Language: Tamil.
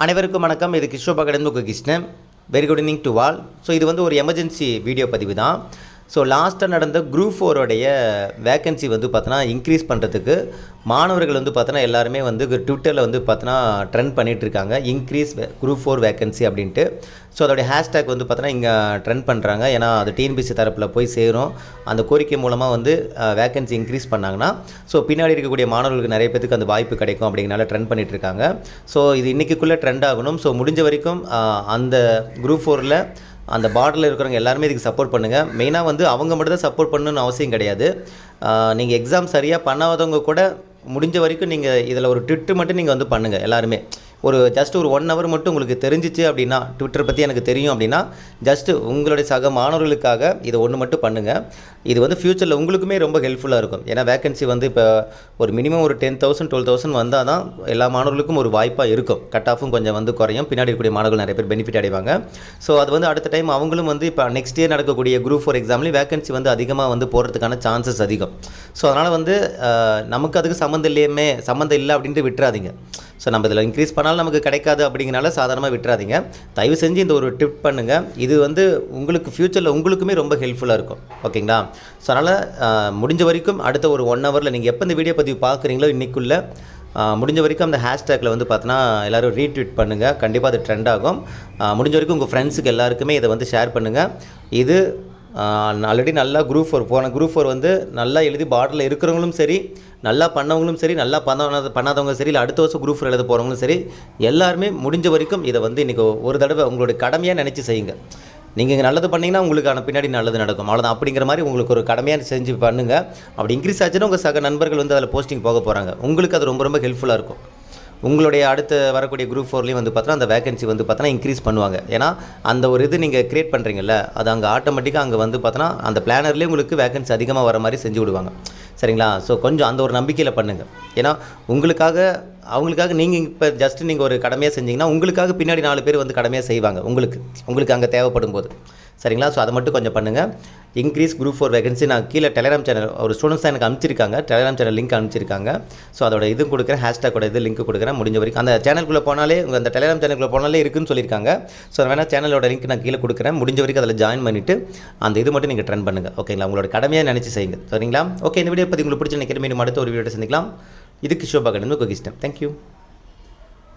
அனைவருக்கும் வணக்கம். இது கிஷோபா கடந்து உங்கள் Krishnan. Very good evening to all so இது வந்து ஒரு எமர்ஜென்சி வீடியோ பதிவு தான். ஸோ லாஸ்ட்டாக நடந்த குரூப் ஃபோரோடைய வேக்கன்சி வந்து பார்த்தோன்னா இன்க்ரீஸ் பண்ணுறதுக்கு மாணவர்கள் வந்து பார்த்தோன்னா எல்லாருமே வந்து ட்விட்டரில் வந்து பார்த்தோன்னா ட்ரெண்ட் பண்ணிகிட்ருக்காங்க இன்க்ரீஸ் குரூப் ஃபோர் வேக்கன்சி அப்படின்ட்டு. ஸோ அதோடைய ஹேஷ்டேக் வந்து பார்த்தோன்னா இங்கே ட்ரெண்ட் பண்ணுறாங்க ஏன்னா அது டிஎன்பிசி தரப்பில் போய் சேரும். அந்த கோரிக்கை மூலமாக வந்து வேக்கன்சி இன்க்ரீஸ் பண்ணாங்கன்னா ஸோ பின்னாடி இருக்கக்கூடிய மாணவர்களுக்கு நிறைய பேத்துக்கு அந்த வாய்ப்பு கிடைக்கும் அப்படிங்கிறனால ட்ரெண்ட் பண்ணிட்டு இருக்காங்க ஸோ இது இன்றைக்கிக்குள்ளே ட்ரெண்ட் ஆகணும். ஸோ முடிஞ்ச வரைக்கும் அந்த குரூப் ஃபோரில் அந்த பார்டரில் இருக்கிறவங்க எல்லாருமே இதுக்கு சப்போர்ட் பண்ணுங்கள் மெயினாக வந்து அவங்க மட்டும் தான் சப்போர்ட் பண்ணணும்னு அவசியம் கிடையாது. நீங்கள் எக்ஸாம் சரியாக பண்ணாதவங்க கூட முடிஞ்ச வரைக்கும் நீங்கள் இதில் ஒரு ட்விட்டு மட்டும் நீங்கள் வந்து பண்ணுங்கள் எல்லாருமே. ஒரு ஜஸ்ட் ஒரு ஒன் ஹவர் மட்டும் உங்களுக்கு தெரிஞ்சிச்சு அப்படின்னா ட்விட்டர் பற்றி எனக்கு தெரியும் அப்படின்னா ஜஸ்ட்டு உங்களுடைய சக மாணவர்களுக்காக இதை ஒன்று மட்டும் பண்ணுங்கள் இது வந்து ஃப்யூச்சரில் உங்களுக்குமே ரொம்ப ஹெல்ப்ஃபுல்லாக இருக்கும். ஏன்னா வேகன்சி வந்து இப்போ ஒரு மினிமம் ஒரு டென் தௌசண்ட் டுவெல் தௌசண்ட் வந்தால் தான் எல்லா மாணவர்களுக்கும் ஒரு வாய்ப்பாக இருக்கும். கட் ஆஃபும் கொஞ்சம் வந்து குறையும். பின்னாடி இருக்கக்கூடிய மாணவர்கள் நிறைய பேர் பெனிஃபிட் அடைவாங்க. ஸோ அது வந்து அடுத்த டைம் அவங்களும் வந்து இப்போ நெக்ஸ்ட் இயர் நடக்கக்கூடிய குரூப் ஃபோர் எக்ஸாம்லேயும் வேகன்சி வந்து அதிகமாக வந்து போகிறதுக்கான சான்சஸ் அதிகம். ஸோ அதனால் வந்து நமக்கு அதுக்கு சம்மந்தம் இல்லையுமே சம்மந்தம் இல்லை அப்படின்ட்டு விட்டுறாதீங்க. ஸோ நம்ம இதில் இன்க்ரீஸ் பண்ணாலும் நமக்கு கிடைக்காது அப்படிங்கிறனால சாதாரணமாக விட்டுறாதீங்க. தயவு செஞ்சு இந்த ஒரு டிப் பண்ணுங்கள் இது வந்து உங்களுக்கு ஃப்யூச்சரில் உங்களுக்குமே ரொம்ப ஹெல்ப்ஃபுல்லாக இருக்கும். ஓகேங்களா? ஸோ அதனால் முடிஞ்ச வரைக்கும் அடுத்த ஒரு ஒன் ஹவரில் நீங்கள் எப்போ இந்த வீடியோ பதிவு பார்க்குறீங்களோ இன்றைக்குள்ளே முடிஞ்ச வரைக்கும் அந்த ஹேஷ்டேக்கில் வந்து பார்த்தோன்னா எல்லோரும் ரீட்வீட் பண்ணுங்கள் கண்டிப்பாக அது ட்ரெண்ட் ஆகும். முடிஞ்ச வரைக்கும் உங்கள் ஃப்ரெண்ட்ஸுக்கு எல்லாருக்குமே இதை வந்து ஷேர் பண்ணுங்கள் இது ஆல்ரெடி நல்லா குரூப் ஃபோர் போன குரூப் ஃபோர் வந்து நல்லா எழுதி பார்டரில் இருக்கிறவங்களும் சரி நல்லா பண்ணவங்களும் சரி நல்லா பண்ண பண்ணாதவங்க சரி இல்லை அடுத்த வருஷம் குரூப் ஃபோர் எழுத போகிறவங்களும் சரி எல்லாருமே முடிஞ்ச வரைக்கும் இதை வந்து இன்றைக்கி ஒரு தடவை உங்களுடைய கடமையாக நினச்சி செய்யுங்க. நீங்கள் இங்கே நல்லது பண்ணிங்கன்னா உங்களுக்கான பின்னாடி நல்லது நடக்கும். அவ்வளோதான் அப்படிங்கிற மாதிரி உங்களுக்கு ஒரு கடமையாக செஞ்சு பண்ணுங்கள் அப்படி இன்க்ரீஸ் ஆச்சுன்னா உங்கள் சக நண்பர்கள் வந்து அதில் போஸ்டிங் போக போகிறாங்க உங்களுக்கு அது ரொம்ப ரொம்ப ஹெல்ப்ஃபுல்லாக இருக்கும். உங்களுடைய அடுத்து வரக்கூடிய குரூப் ஃபோர்லேயும் வந்து பார்த்தோன்னா அந்த வேகன்சி வந்து பார்த்தோன்னா இன்க்ரீஸ் பண்ணுவாங்க. ஏன்னா அந்த ஒரு இது நீங்கள் க்ரியேட் பண்ணுறீங்கல்ல அது அங்கே ஆட்டோமேட்டிக்காக அங்கே வந்து பார்த்தோன்னா அந்த பிளானர்லேயே உங்களுக்கு வேகன்சி அதிகமாக வர மாதிரி செஞ்சு விடுவாங்க. சரிங்களா? ஸோ கொஞ்சம் அந்த ஒரு நம்பிக்கையில் பண்ணுங்கள் ஏன்னா உங்களுக்காக அவங்களுக்காக நீங்கள் இப்போ ஜஸ்ட் நீங்கள் ஒரு கடமையாக செஞ்சீங்கன்னா உங்களுக்காக பின்னாடி நாலு பேர் வந்து கடமையாக செய்வாங்க உங்களுக்கு. உங்களுக்கு அங்கே தேவைப்படும் போது சரிங்களா? ஸோ அதை மட்டும் கொஞ்சம் பண்ணுங்கள் இன்க்ரீஸ் குரூப் ஃபோர் வேகன்சி நான் கீழே டெலிகிராம் சேனல் ஒரு ஸ்டூடெண்ட்ஸ் தான் எனக்கு அனுப்பிச்சிருக்காங்க. டெலிகிராம் சேனல் லிங்க் அனுப்பிச்சிருக்காங்க. ஸோ அதோட இது கொடுக்குறேன். ஹேஷ்டாகோட இது லிங்க் கொடுக்குறேன். முடிஞ்ச வரைக்கும். அந்த சேனலுக்குள்ளே போனாலே உங்கள் அந்த டெலிகிராம் சேனலுக்குள்ளே போனாலே இருக்குன்னு சொல்லியிருக்காங்க. ஸோ வேணால் சேனலோட லிங்க் நான் கீழே கொடுக்குறேன். முடிஞ்ச வரைக்கும் அதில் ஜாயின் பண்ணிவிட்டு அந்த இது மட்டும் நீங்கள் ட்ரெண்ட் பண்ணுங்கள் ஓகேங்களா உங்களோட கடமையாக நினச்சி செய்யுங்க. சரிங்களா? ஓகே இந்த வீடியோ பற்றி உங்களுக்கு பிடிச்ச நினைக்கிற மீண்டும் அடுத்த ஒரு வீடியோ சந்திக்கலாம். இதுக்கு ஷோபாக கடன் கிருஷ்ணன் தேங்க்யூ